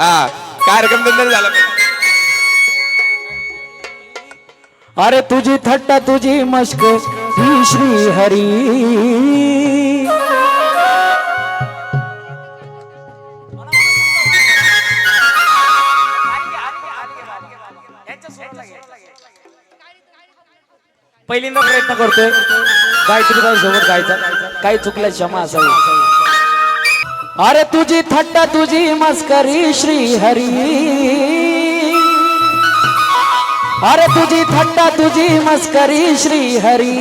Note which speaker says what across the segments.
Speaker 1: हा कार्यक्रम बंद झाला.
Speaker 2: अरे तुझी थट्टा तुझी मस्क ही श्री हरी पहिल्यांदा प्रयत्न करतोय. गायत्री बाई सोबत गायचा. काही चुकल्या क्षमा असावी. अरे तुझी थट्टा तुझी मस्करी श्री हरी. अरे तुझी थट्टा तुझी मस्करी श्री हरी.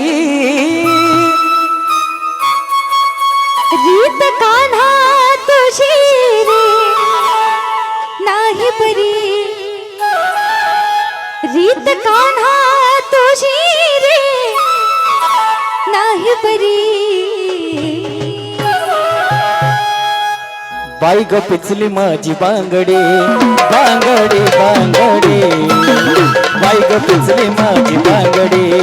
Speaker 3: गीत कान्हा
Speaker 2: बाई ग पिचली माझी बांगडे बांगडे बांगडे. बाई ग पिचली माझी बांगडे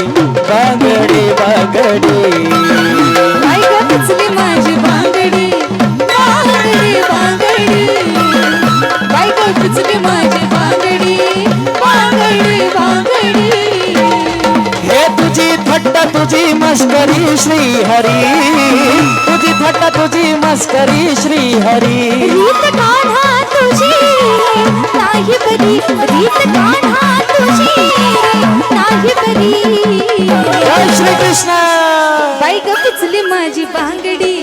Speaker 2: बांगडे बांगडे. मस्करी श्री हरी। तुझी थट्टा तुझी मस्करी श्री हरी।
Speaker 3: रीत कान्हा तुझी नाही बरी रीत कान्हा तुझी नाही बरी।
Speaker 2: जय श्री कृष्ण
Speaker 3: बाई ग पिचली माझी बांगडी।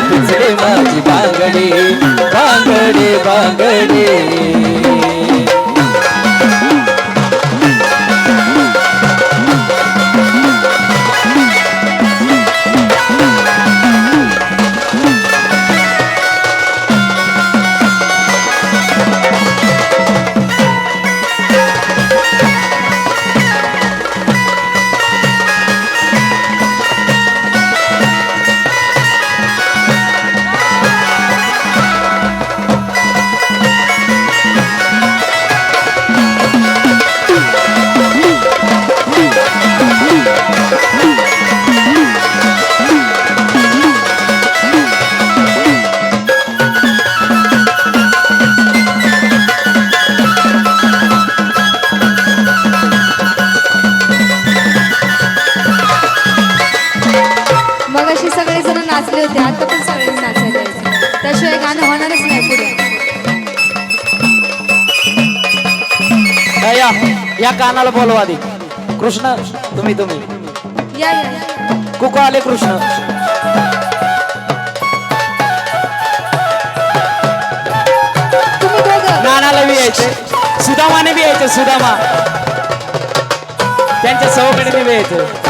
Speaker 3: तुझे माझी बांगडे बांगडे बांगडे नाचले होते. आता पण सगळे नाचायला. त्याशिवाय गाणं होणारच नाही पुढे.
Speaker 2: या, या कानाला बोलवा आधी. कृष्ण तुम्ही तुम्ही.
Speaker 3: या
Speaker 2: कुको आले कृष्ण. नानाला बी यायचे. सुदामाने बी यायचे सुदामा. त्यांच्या सवकडे बी यायचं.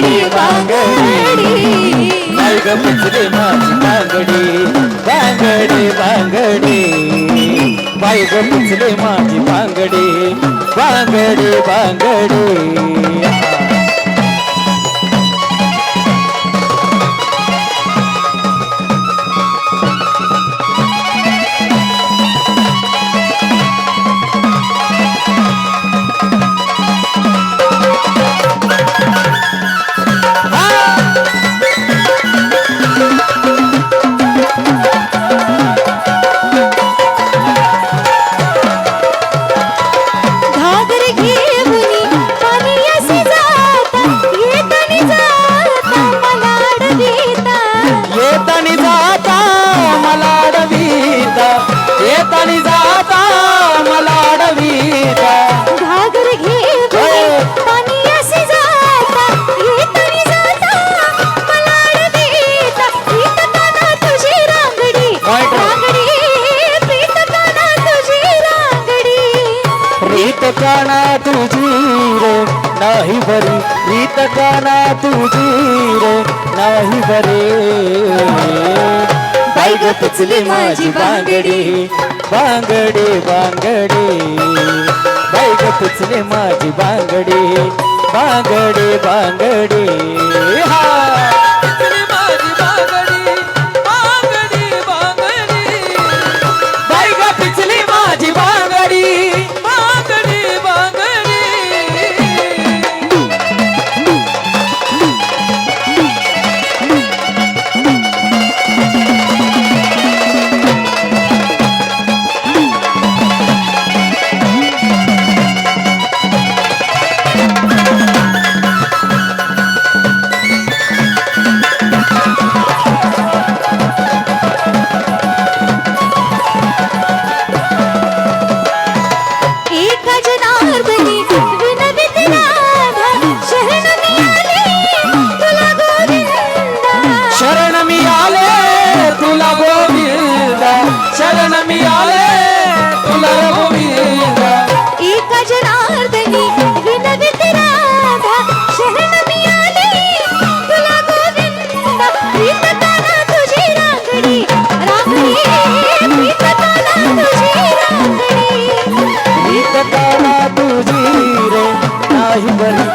Speaker 3: बांगडी
Speaker 2: बांगडी बांगडी
Speaker 3: बाई ग पिचली माझी बांगडी
Speaker 2: बांगडी बांगडी बाई ग पिचली माझी बांगडी बांगडी बांगडी रीत तुझी रे नाही बरे. बाई ग पिचली माझी बांगडी बांगडी बांगडी. बाई ग पिचली माझी बांगडी बांगडी बांगडी. हा.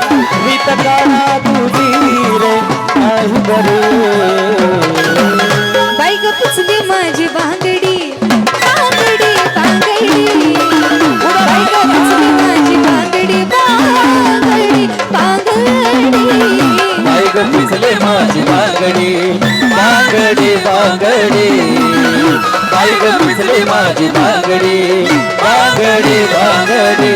Speaker 1: माझी बांगडी बांगडी बांगडी.
Speaker 2: बाई ग पुचली माझी बांगडी
Speaker 3: पिचले माझी बांगडी
Speaker 2: पिचले माझी बांगडी बांगडी बांगडी.